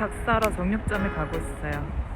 닭 사러 정육점에 가고 있어요.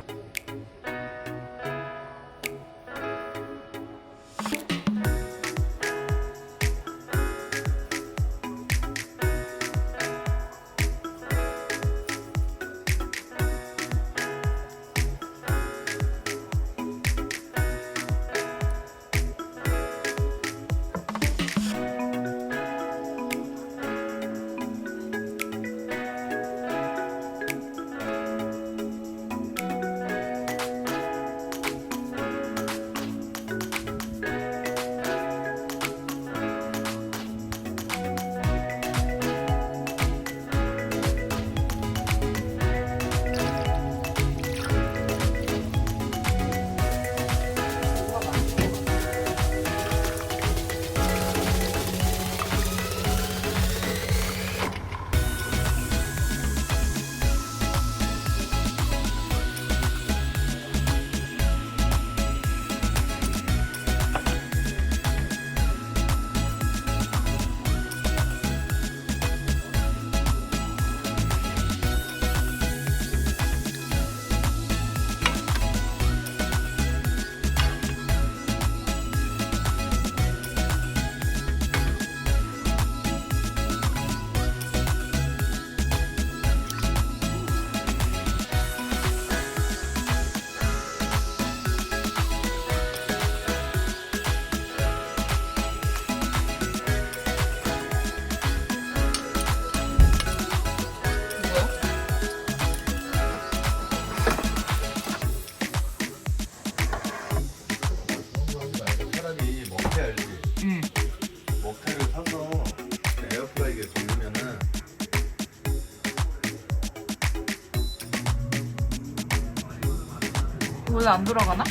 원래 안 돌아가나?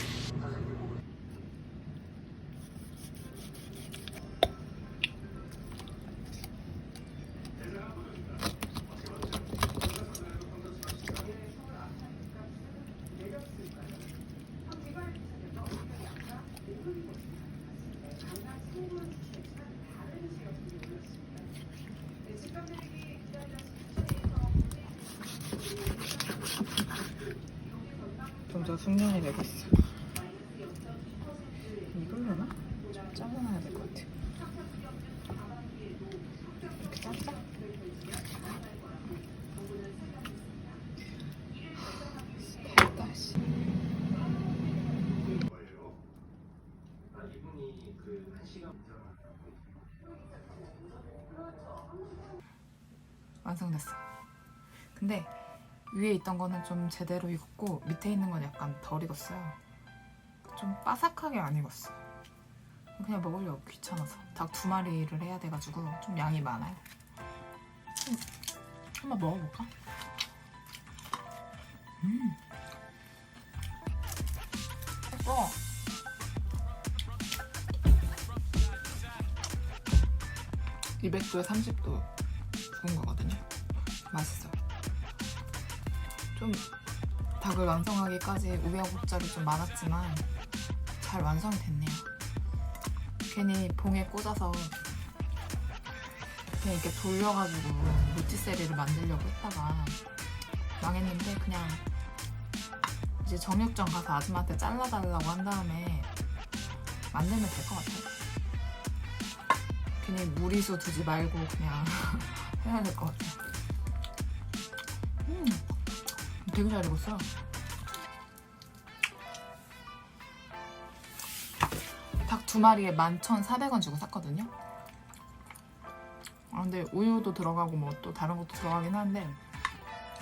점점 숙련이 되고 있어. 이걸로나? 좀 잘라놔야 될 것 같아. 이렇게 잘라? 됐다, 씨. 완성됐어. 근데 위에 있던 거는 좀 제대로 익었고 밑에 있는 건 약간 덜 익었어요. 좀 바삭하게 안 익었어. 그냥 먹으려고 귀찮아서 닭 두 마리를 해야 돼가지고 좀 양이 많아요. 음, 한번 먹어볼까? 음, 예뻐. (200도에) (30도) 구운 거거든요. 맛있어요. 좀 닭을 완성하기까지 우여곡절이 좀 많았지만 잘 완성이 됐네요. 괜히 봉에 꽂아서 그냥 이렇게 돌려가지고 모티세리를 만들려고 했다가 망했는데 그냥 이제 정육점 가서 아줌마한테 잘라달라고 한 다음에 만들면 될 것 같아요. 괜히 무리수 두지 말고 그냥 해야 될 것 같아요. 음. 되게 잘 익었어. 닭 두 마리에 11,400원 주고 샀거든요. 아, 근데 우유도 들어가고 뭐 또 다른 것도 들어가긴 하는데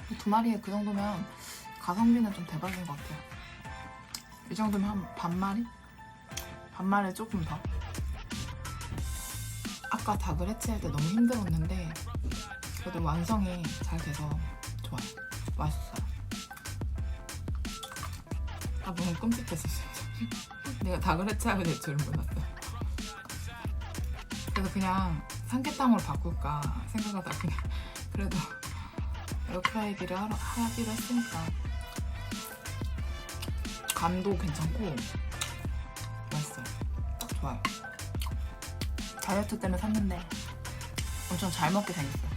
이두 마리에 그 정도면 가성비는 좀 대박인 것 같아요. 이 정도면 한 반마리? 반마리에 조금 더. 아까 닭을 해체할 때 너무 힘들었는데 그래도 완성이 잘 돼서 좋아요. 맛있어 끔찍했어 진짜. 내가 닭을 해체하게 될 줄은 몰랐어요. 그래서 그냥 삼계탕으로 바꿀까 생각하다 그냥 그래도 에어프라이기를 하기로 했으니까 간도 괜찮고 맛있어요. 딱 좋아요. 다이어트 때문에 샀는데 엄청 잘 먹게 생겼어요.